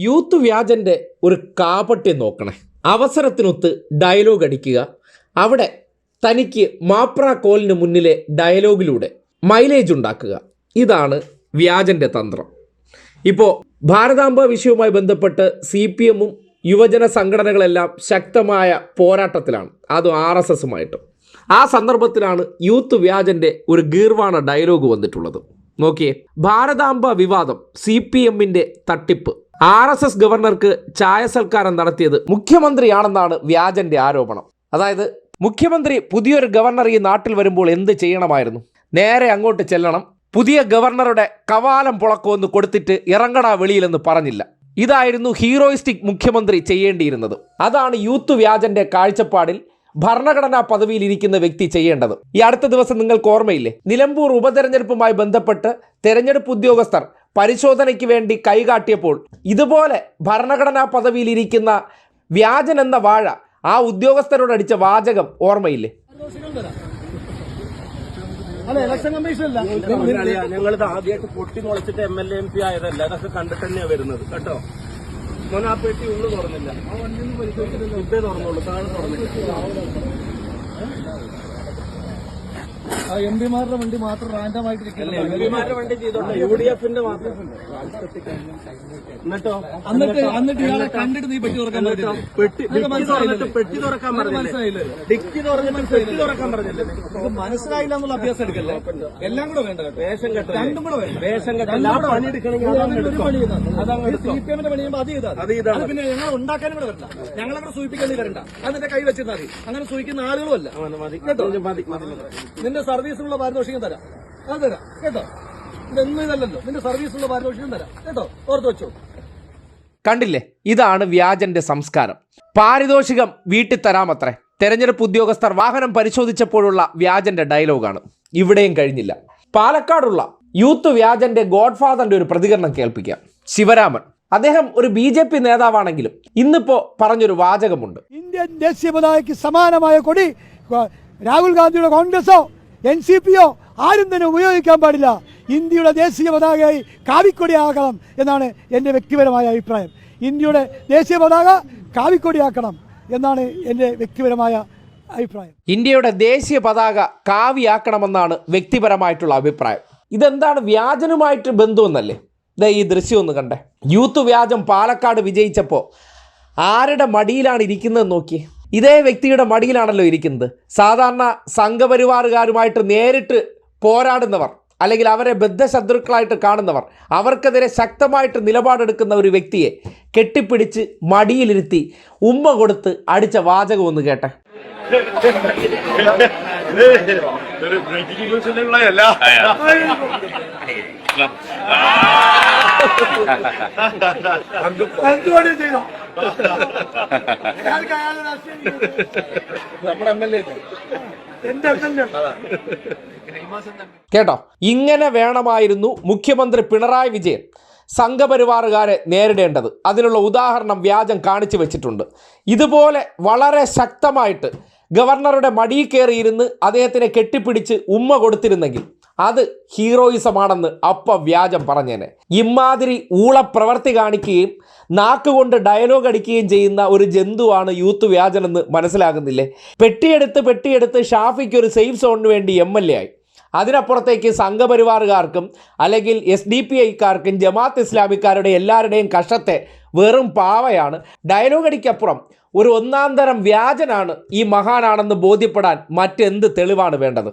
Youth വ്യാജന്റെ ഒരു കാപട്യം നോക്കണേ. അവസരത്തിനൊത്ത് ഡയലോഗ് അടിക്കുക. അവിടെ തനിക്ക് മാപ്ര കോലിന് മുന്നിലെ ഡയലോഗിലൂടെ മൈലേജ് ഉണ്ടാക്കുക. ഇതാണ് വ്യാജന്റെ തന്ത്രം. ഇപ്പോൾ ഭാരതാംബ വിഷയവുമായി ബന്ധപ്പെട്ട് സി പി എമ്മും യുവജന സംഘടനകളെല്ലാം ശക്തമായ പോരാട്ടത്തിലാണ്. അതും ആർ എസ് എസുമായിട്ടും. ആ സന്ദർഭത്തിലാണ് യൂത്ത് വ്യാജന്റെ ഒരു ഗീർവാണ ഡയലോഗ് വന്നിട്ടുള്ളത്. നോക്കിയേ ഭാരതാംബ വിവാദം സി പി എമ്മിന്റെ തട്ടിപ്പ്. ആർ എസ് എസ് ഗവർണർക്ക് ചായ സൽക്കാരം നടത്തിയത് മുഖ്യമന്ത്രിയാണെന്നാണ് വ്യാജന്റെ ആരോപണം. അതായത് മുഖ്യമന്ത്രി പുതിയൊരു ഗവർണർ ഈ നാട്ടിൽ വരുമ്പോൾ എന്ത് ചെയ്യണമായിരുന്നു? നേരെ അങ്ങോട്ട് ചെല്ലണം പുതിയ ഗവർണറുടെ കവാലം പുളക്കമൊന്ന് കൊടുത്തിട്ട് ഇറങ്ങടാ വെളിയിലെന്ന് പറഞ്ഞില്ല. ഇതായിരുന്നു ഹീറോയിസ്റ്റിക് മുഖ്യമന്ത്രി ചെയ്യേണ്ടിയിരുന്നത്. അതാണ് യൂത്ത് വ്യാജന്റെ കാഴ്ചപ്പാടിൽ ഭരണഘടനാ പദവിയിൽ ഇരിക്കുന്ന വ്യക്തി ചെയ്യേണ്ടത്. ഈ അടുത്ത ദിവസം നിങ്ങൾക്ക് ഓർമ്മയില്ലേ? നിലമ്പൂർ ഉപതെരഞ്ഞെടുപ്പുമായി ബന്ധപ്പെട്ട് തെരഞ്ഞെടുപ്പ് ഉദ്യോഗസ്ഥർ പരിശോധനയ്ക്ക് വേണ്ടി കൈകാട്ടിയപ്പോൾ ഇതുപോലെ ഭരണഘടനാ പദവിയിൽ ഇരിക്കുന്ന വ്യാജൻ എന്ന വാഴ ആ ഉദ്യോഗസ്ഥരോട് അടിച്ച വാചകം ഓർമ്മയില്ലേ? അല്ല ഇലക്ഷൻ കമ്മീഷൻ അല്ല. ഞങ്ങളിത് ആദ്യമായിട്ട് പൊട്ടി മുളച്ചിട്ട് എം എൽ എം പി ആയതല്ല. അതൊക്കെ കണ്ടിട്ട് തന്നെയാണ് വരുന്നത്. കേട്ടോ? മോനെ ആ പെട്ടി ഉള്ളു തുറന്നില്ല. ഇതേ തുറന്നുള്ളൂ താഴെ തുറന്നില്ല. ആ എം പിമാരുടെ വണ്ടി മാത്രം റാൻഡം ആയിട്ട് എം പിമാരുടെ വണ്ടി ചെയ്തോട്ടെ യു ഡി എഫിന്റെ മാത്രം. എന്നിട്ടോ? എന്നിട്ട് എന്നിട്ട്? ഇയാളെ കണ്ടിട്ട് നീ പെട്ടി തുറക്കാൻ പറ്റില്ല പെട്ടി പെട്ടി തുറക്കാൻ പറഞ്ഞില്ലേ? മനസ്സിലായില്ലേ? ഡിക്കി തുറന്നിട്ട് പെട്ടി തുറക്കാൻ പറഞ്ഞില്ലേ? ഇത് മനസ്സിലായില്ല എന്നുള്ള അഭ്യാസം എടുക്കല്ലേ? എല്ലാം കൂടെ വേണ്ട കേട്ടോ. വേഷം കെട്ടോ രണ്ടും കൂടെ വേണ്ട. വേഷം കെട്ടല്ല സി പി എമ്മിന്റെ പണി ചെയ്യുമ്പോൾ അത് ചെയ്താൽ അത് പിന്നെ ഞങ്ങൾ ഉണ്ടാക്കാനും കൂടെ വരണ്ട ഞങ്ങളവിടെ സൂചിപ്പിക്കേണ്ടി വരണ്ട. അത് നിന്റെ കൈ വെച്ചിരുന്നാൽ മതി. അങ്ങനെ സൂചിക്കുന്ന ആളുകളും അല്ല നിന്റെ സർ കേട്ടോ സർവീസിനുള്ള പാരിതോഷികം തരാം. അത് തരാം കേട്ടോ? ഇതൊന്നും ഇതല്ലല്ലോ. നിന്റെ സർവീസിനുള്ള പാരിതോഷികം തരാം കേട്ടോ? ഓർത്ത് വെച്ചോ. കണ്ടില്ലേ? ഇതാണ് വ്യാജന്റെ സംസ്കാരം. പാരിതോഷികം വീട്ടിൽ തരാമത്രേ. തെരഞ്ഞെടുപ്പ് ഉദ്യോഗസ്ഥർ വാഹനം പരിശോധിച്ചപ്പോഴുള്ള വ്യാജന്റെ ഡയലോഗാണ്. ഇവിടെയും കഴിഞ്ഞില്ല. പാലക്കാടുള്ള യൂത്ത് വ്യാജന്റെ ഗോഡ്ഫാദറിന്റെ ഒരു പ്രതികരണം കേൾപ്പിക്കാം. ശിവരാമൻ. അദ്ദേഹം ഒരു ബി ജെ പി നേതാവാണെങ്കിലും ഇന്നിപ്പോ പറഞ്ഞൊരു വാചകമുണ്ട്. ഇന്ത്യൻ ദേശീയ പതാകയ്ക്ക് സമാനമായ കൊടി രാഹുൽ ഗാന്ധിയുടെ കോൺഗ്രസോ എൻ സി പിയോ ആരും തന്നെ ഉപയോഗിക്കാൻ പാടില്ല. ഇന്ത്യയുടെ ദേശീയ പതാകയായി കാവിക്കൊടിയാക്കണം എന്നാണ് എന്റെ വ്യക്തിപരമായ അഭിപ്രായം. ഇന്ത്യയുടെ ദേശീയ പതാക കാവിക്കൊടിയാക്കണം എന്നാണ് എന്റെ വ്യക്തിപരമായ അഭിപ്രായം. ഇന്ത്യയുടെ ദേശീയ പതാക കാവിയാക്കണമെന്നാണ് വ്യക്തിപരമായിട്ടുള്ള അഭിപ്രായം. ഇതെന്താണ് വ്യാജനുമായിട്ട് ബന്ധമെന്നല്ലേ ദേ ഈ ദൃശ്യം ഒന്ന് കണ്ടേ. യൂത്ത് വ്യാജം പാലക്കാട് വിജയിച്ചപ്പോൾ ആരുടെ മടിയിലാണ് ഇരിക്കുന്നത് നോക്കി ഇതേ വ്യക്തിയുടെ മടിയിലാണല്ലോ ഇരിക്കുന്നത്. സാധാരണ സംഘപരിവാറുകാരുമായിട്ട് നേരിട്ട് പോരാടുന്നവർ അല്ലെങ്കിൽ അവരെ ബദ്ധശത്രുക്കളായിട്ട് കാണുന്നവർ അവർക്കെതിരെ ശക്തമായിട്ട് നിലപാടെടുക്കുന്ന ഒരു വ്യക്തിയെ കെട്ടിപ്പിടിച്ച് മടിയിലിരുത്തി ഉമ്മ കൊടുത്ത് അടിച്ച വാചകം ഒന്ന് കേട്ടെ. നമ്മുടെ കേട്ടോ? ഇങ്ങനെ വേണമായിരുന്നു മുഖ്യമന്ത്രി പിണറായി വിജയൻ സംഘപരിവാറുകാരെ നേരിടേണ്ടത്. അതിനുള്ള ഉദാഹരണം വ്യാജം കാണിച്ചു വെച്ചിട്ടുണ്ട്. ഇതുപോലെ വളരെ ശക്തമായിട്ട് ഗവർണറുടെ മടിയിൽ കയറിയിരുന്ന് അദ്ദേഹത്തിനെ കെട്ടിപ്പിടിച്ച് ഉമ്മ കൊടുത്തിരുന്നെങ്കിൽ അത് ഹീറോയിസമാണെന്ന് അപ്പ വ്യാജം പറഞ്ഞേനെ. ഇമാതിരി ഊളപ്രവർത്തി കാണിക്കുകയും നാക്കുകൊണ്ട് ഡയലോഗ് അടിക്കുകയും ചെയ്യുന്ന ഒരു ജന്തുവാണ് യൂത്ത് വ്യാജനെന്ന് മനസ്സിലാകുന്നില്ലേ? പെട്ടിയെടുത്ത് പെട്ടിയെടുത്ത് ഷാഫിക്ക് ഒരു സേഫ് സോണിന് വേണ്ടി എം എൽ എ ആയി. അതിനപ്പുറത്തേക്ക് സംഘപരിവാറുകാർക്കും അല്ലെങ്കിൽ എസ് ഡി പി ഐക്കാർക്കും ജമാഅത്ത് ഇസ്ലാമിക്കാരുടെ എല്ലാവരുടെയും കഷ്ടത്തെ വെറും പാവയാണ്. ഡയലോഗ് അടിക്കപ്പുറം ഒരു ഒന്നാം തരം വ്യാജനാണ് ഈ മഹാനാണെന്ന് ബോധ്യപ്പെടാൻ മറ്റെന്ത് തെളിവാണ് വേണ്ടത്?